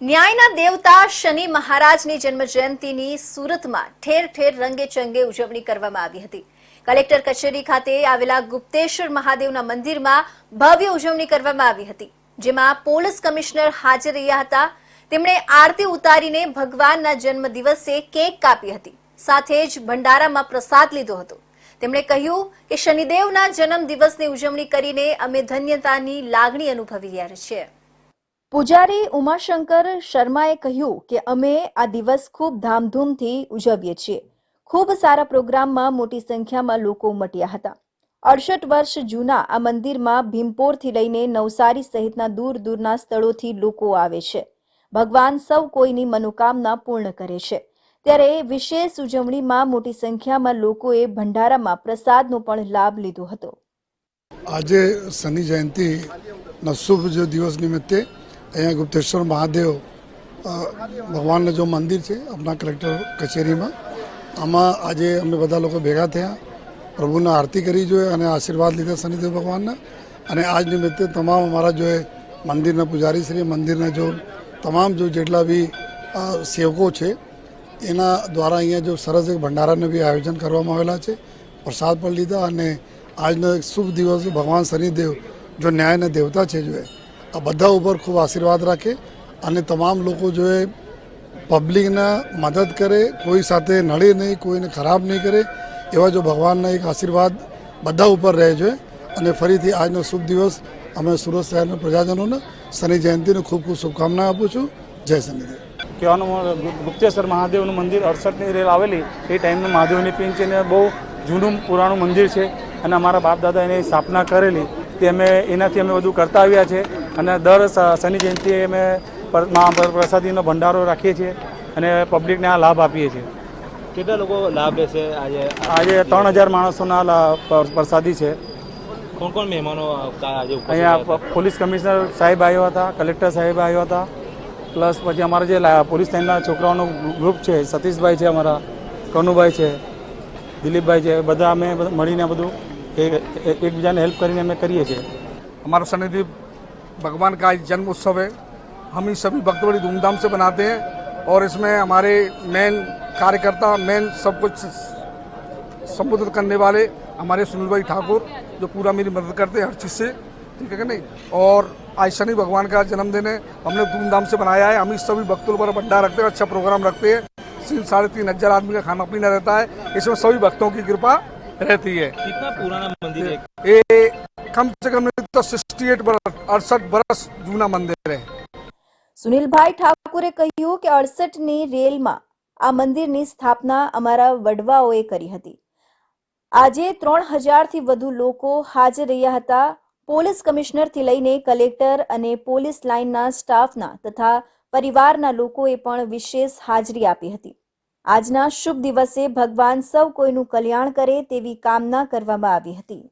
ન્યાયના દેવતા શનિ મહારાજની જન્મ જયંતિની સુરતમાં ઠેર ઠેર રંગે ચંગે ઉજવણી કરવામાં આવી હતી. કલેક્ટર કચેરી ખાતે આવેલા ગુપ્તેશ્વર મહાદેવના મંદિરમાં ભવ્ય ઉજવણી કરવામાં આવી હતી, જેમાં પોલીસ કમિશનર હાજર રહ્યા હતા. તેમણે આરતી ઉતારીને ભગવાનના જન્મ દિવસે કેક કાપી હતી, સાથે જ ભંડારામાં પ્રસાદ લીધો હતો. તેમણે કહ્યું કે શનિદેવના જન્મ દિવસની ઉજવણી કરીને અમે ધન્યતાની લાગણી અનુભવી રહ્યા છીએ. પૂજારી ઉમાશંકર શર્માએ કહ્યું કે અમે આ દિવસ ખૂબ ધામધૂમથી ઉજવીએ છીએ. ખૂબ સારા પ્રોગ્રામમાં મોટી સંખ્યામાં લોકો ઉમટ્યા હતા. અડસઠ વર્ષ જૂના આ મંદિરમાં ભીમપોરથી લઈને નવસારી સહિતના દૂર દૂરના સ્થળોથી લોકો આવે છે. ભગવાન સૌ કોઈની મનોકામના પૂર્ણ કરે છે. ત્યારે વિશેષ ઉજવણીમાં મોટી સંખ્યામાં લોકોએ ભંડારામાં પ્રસાદનો પણ લાભ લીધો હતો. આજે શનિ જયંતિના શુભ દિવસ નિમિત્તે અહીંયા ગુપ્તેશ્વર મહાદેવ ભગવાનનું જો મંદિર છે આપણા કલેક્ટર કચેરીમાં. આમાં આજે અમે બધા લોકો ભેગા થયા, પ્રભુના આરતી કરી જોઈએ અને આશીર્વાદ લીધા શનિદેવ ભગવાનના. અને આજ નિમિત્તે તમામ અમારા જો મંદિરના પૂજારી શ્રી, મંદિરના જો તમામ જો જેટલા બી સેવકો છે, એના દ્વારા અહીંયા જો સરસ એક ભંડારાનું બી આયોજન કરવામાં આવેલા છે. પ્રસાદ પણ લીધા અને આજનો એક શુભ દિવસ ભગવાન શનિદેવ, જો ન્યાયના દેવતા છે જો એ. આ બધા ઉપર ખૂબ આશીર્વાદ રાખે અને તમામ લોકો જો એ પબ્લિકને મદદ કરે, કોઈ સાથે નડે નહીં, કોઈને ખરાબ નહીં કરે, એવા જો ભગવાનના એક આશીર્વાદ બધા ઉપર રહે છે. અને ફરીથી આજનો શુભ દિવસ અમે સુરત શહેરના પ્રજાજનોને શનિ જયંતિને ખૂબ ખૂબ શુભકામના આપું છું. જય શનિદેવ. કહેવાનું ગુપ્તેશ્વર મહાદેવનું મંદિર અડસઠની રેલ આવેલી, એ ટાઈમનું મહાદેવની છે બહુ જૂનું પુરાણું મંદિર છે. અને અમારા બાપ દાદા એની સ્થાપના કરેલી. તે અમે એનાથી અમે બધું કરતા આવ્યા છે અને દર શનિ જયંતિએ અમે પર- પ્રસાદીનો ભંડારો રાખીએ છીએ અને પબ્લિકને આ લાભ આપીએ છીએ. કેટલા લોકો લાભ લેશે આજે? આજે ત્રણ હજાર માણસોના પ્રસાદી છે. કોણ કોણ મહેમાનો અહીંયા પોલીસ કમિશનર સાહેબ આવ્યા હતા કલેક્ટર સાહેબ આવ્યા હતા પ્લસ પછી અમારા જે પોલીસ લાઇનના છોકરાઓનું ગ્રુપ છે સતીશભાઈ છે અમારા કનુભાઈ છે દિલીપભાઈ છે બધા અમે મળીને બધું એકબીજાને હેલ્પ કરીને અમે કરીએ છીએ हमारा शनिदेव भगवान का आज जन्म उत्सव है हम ही सभी भक्त बड़ी धूमधाम से मनाते हैं और इसमें हमारे मेन कार्यकर्ता मेन सब कुछ संबोधित करने वाले हमारे सुनील भाई ठाकुर जो पूरा मेरी मदद करते हैं हर चीज़ से ठीक है कि नहीं और आज शनि भगवान का जन्मदिन है हमने धूमधाम से मनाया है हम ही सभी भक्तों पर भंडार रखते हैं अच्छा प्रोग्राम रखते हैं तीन साढ़े तीन हजार आदमी का खाना पीना रहता है इसमें सभी भक्तों की कृपा रहती है कितना पुराना मंदिर है ये कम से कम नहीं तो सिक्सटी एट बरस अड़सठ बरस जूना मंदिर है સુનિલભાઈ ઠાકુરે કહ્યું કે અડસઠની રેલમાં આ મંદિરની સ્થાપના અમારા વડવાઓએ કરી હતી આજે ત્રણ હજારથી વધુ લોકો હાજર રહ્યા હતા પોલીસ કમિશનરથી લઈને કલેક્ટર અને પોલીસ લાઇનના સ્ટાફના તથા પરિવારના લોકોએ પણ વિશેષ હાજરી આપી હતી આજના શુભ દિવસે ભગવાન સૌ કોઈનું કલ્યાણ કરે તેવી કામના કરવામાં આવી હતી.